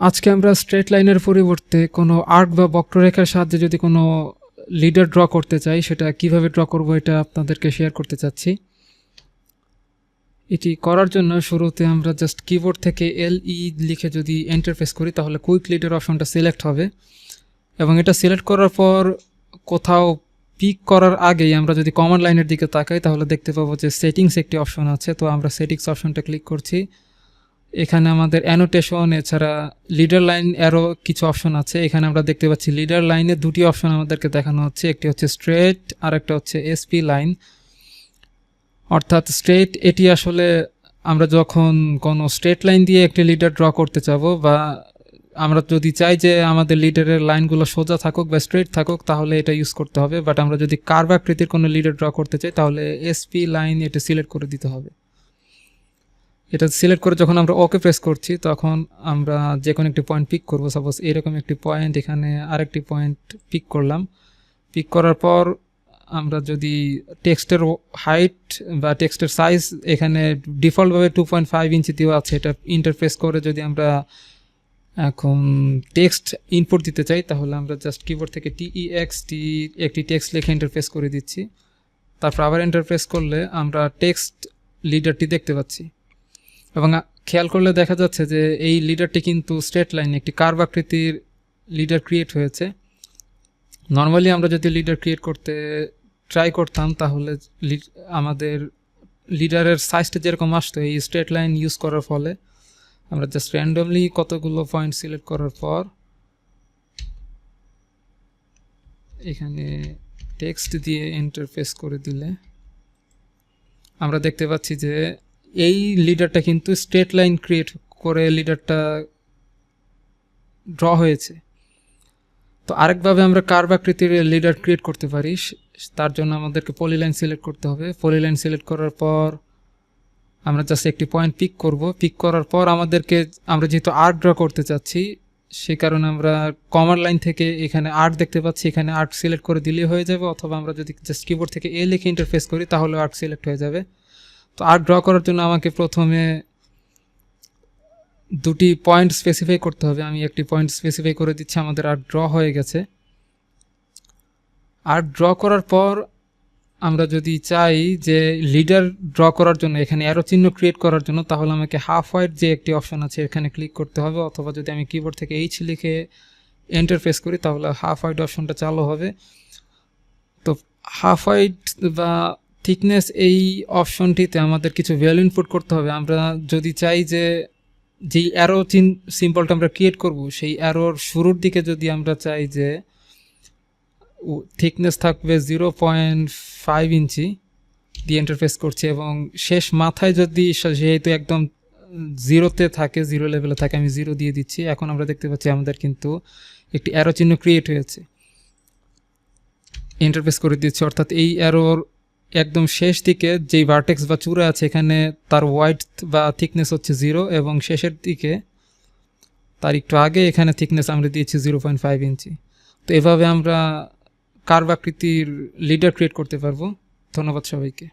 আজকে আমরা স্ট্রেট লাইনের পরিবর্তে কোনো আর্ক বা বক্ররেখার সাহায্যে যদি কোনো লিডার ড্র করতে চাই, সেটা কীভাবে ড্র করব এটা আপনাদেরকে শেয়ার করতে চাচ্ছি। এটি করার জন্য শুরুতে আমরা জাস্ট কিবোর্ড থেকে এল ই লিখে যদি এন্টারফেস করি, তাহলে কুইক লিডার অপশনটা সিলেক্ট হবে। এবং এটা সিলেক্ট করার পর কোথাও পিক করার আগেই আমরা যদি কমন লাইনের দিকে তাকাই, তাহলে দেখতে পাবো যে সেটিংস একটি অপশন আছে। তো আমরা সেটিংস অপশনটা ক্লিক করছি। এখানে আমাদের অ্যানোটেশন এছাড়া লিডার লাইন অ্যারো কিছু অপশন আছে। এখানে আমরা দেখতে পাচ্ছি লিডার লাইনে দুটি অপশন আমাদেরকে দেখানো হচ্ছে। একটি হচ্ছে স্ট্রেট আর একটা হচ্ছে এসপি লাইন অর্থাৎ স্ট্রেট এটি আসলে আমরা যখন কোনো স্ট্রেট লাইন দিয়ে একটি লিডার ড্র করতে চাবো বা আমরা যদি চাই যে আমাদের লিডারের লাইনগুলো সোজা থাকুক বা স্ট্রেট থাকুক, তাহলে এটা ইউজ করতে হবে। বাট আমরা যদি কার্ভ আকৃতির কোনো লিডার ড্র করতে চাই, তাহলে এসপি লাইন এটা সিলেক্ট করে দিতে হবে। এটা সিলেক্ট করে যখন আমরা ওকে প্রেস করছি, তখন আমরা যে কোনো একটি পয়েন্ট পিক করব। সাপোজ এরকম একটি পয়েন্ট এখানে আরেকটি পয়েন্ট পিক করলাম। পিক করার পর আমরা যদি টেক্সটের হাইট বা টেক্সটের সাইজ এখানে ডিফল্টভাবে টু পয়েন্ট ফাইভ ইঞ্চি দেওয়া আছে, এটা ইন্টারফেস করে যদি আমরা এখন টেক্সট ইনপুট দিতে চাই, তাহলে আমরা জাস্ট কিবোর্ড থেকে টিইএক্স টি একটি টেক্সট লিখে ইন্টারফেস করে দিচ্ছি। তারপর আবার ইন্টারফেস করলে আমরা টেক্সট লিডারটি দেখতে পাচ্ছি। এবং খেয়াল করলে দেখা যাচ্ছে যে এই লিডারটি কিন্তু স্ট্রেট লাইন একটি কার্ভ আকৃতির লিডার ক্রিয়েট হয়েছে। নর্মালি আমরা যদি লিডার ক্রিয়েট করতে ট্রাই করতাম, তাহলে আমাদের লিডারের সাইজটা যেরকম আসতো, এই স্ট্রেট লাইন ইউজ করার ফলে আমরা জাস্ট র্যান্ডমলি কতগুলো পয়েন্ট সিলেক্ট করার পর এখানে টেক্সট দিয়ে ইন্টারফেস করে দিলে আমরা দেখতে পাচ্ছি যে এই লিডারটা কিন্তু স্ট্রেট লাইন ক্রিয়েট করে লিডারটা ড্র হয়েছে। তো আরেকভাবে আমরা কার্ভ আকৃতির লিডার ক্রিয়েট করতে পারি তার জন্য আমাদেরকে পলিলাইন সিলেক্ট করতে হবে। পলিলাইন সিলেক্ট করার পর আমরা জাস্ট একটি পয়েন্ট পিক করব। পিক করার পর আমাদেরকে, আমরা যেহেতু আর্ট ড্র করতে চাচ্ছি, সে কারণে আমরা কমার লাইন থেকে এখানে আর্ট দেখতে পাচ্ছি। এখানে আর্ট সিলেক্ট করে দিলেই হয়ে যাবে, অথবা আমরা যদি জাস্ট কিবোর্ড থেকে এ লিখে ইন্টারফেস করি, তাহলে আর্ট সিলেক্ট হয়ে যাবে। তো আর্ট ড্র করার জন্য আমাকে প্রথমে দুটি পয়েন্ট স্পেসিফাই করতে হবে। আমি একটি পয়েন্ট স্পেসিফাই করে দিচ্ছি, আমাদের আর্ট ড্র হয়ে গেছে। আর্ট ড্র করার পর আমরা যদি চাই যে লিডার ড্র করার জন্য, এখানে অ্যারো চিহ্ন ক্রিয়েট করার জন্য, তাহলে আমাকে হাফ হোয়াইট যে একটি অপশন আছে, এখানে ক্লিক করতে হবে। অথবা যদি আমি কিবোর্ড থেকে এইচ লিখে এন্টারফেস করি, তাহলে হাফ হোয়াইট অপশনটা চালু হবে। তো হাফ হোয়াইট বা থিকনেস এই অপশনটিতে আমাদের কিছু ভ্যালু ইনপুট করতে হবে। আমরা যদি চাই যে, যেই অ্যারো চিন সিম্বলটা আমরা ক্রিয়েট করব, সেই অ্যারোর শুরুর দিকে যদি আমরা চাই যে থিকনেস থাকবে জিরো পয়েন্ট ফাইভ ইঞ্চি দিয়ে ইন্টারফেস করছি এবং শেষ মাথায় যদি যেহেতু একদম জিরোতে থাকে জিরো লেভেলে থাকে, আমি জিরো দিয়ে দিচ্ছি। এখন আমরা দেখতে পাচ্ছি আমাদের কিন্তু একটি অ্যারো চিহ্ন ক্রিয়েট হয়েছে। ইন্টারফেস করে দিচ্ছি অর্থাৎ এই অ্যারোর একদম শেষ দিকে যেই ভার্টেক্স বা চূড়া আছে এখানে তার ওয়াইড বা থিকনেস হচ্ছে জিরো এবং শেষের দিকে তার একটু আগে এখানে থিকনেস আমরা দিয়েছি জিরো পয়েন্ট ফাইভ ইঞ্চি। তো এভাবে আমরা কার্ভ আকৃতির লিডার ক্রিয়েট করতে পারব। ধন্যবাদ সবাইকে।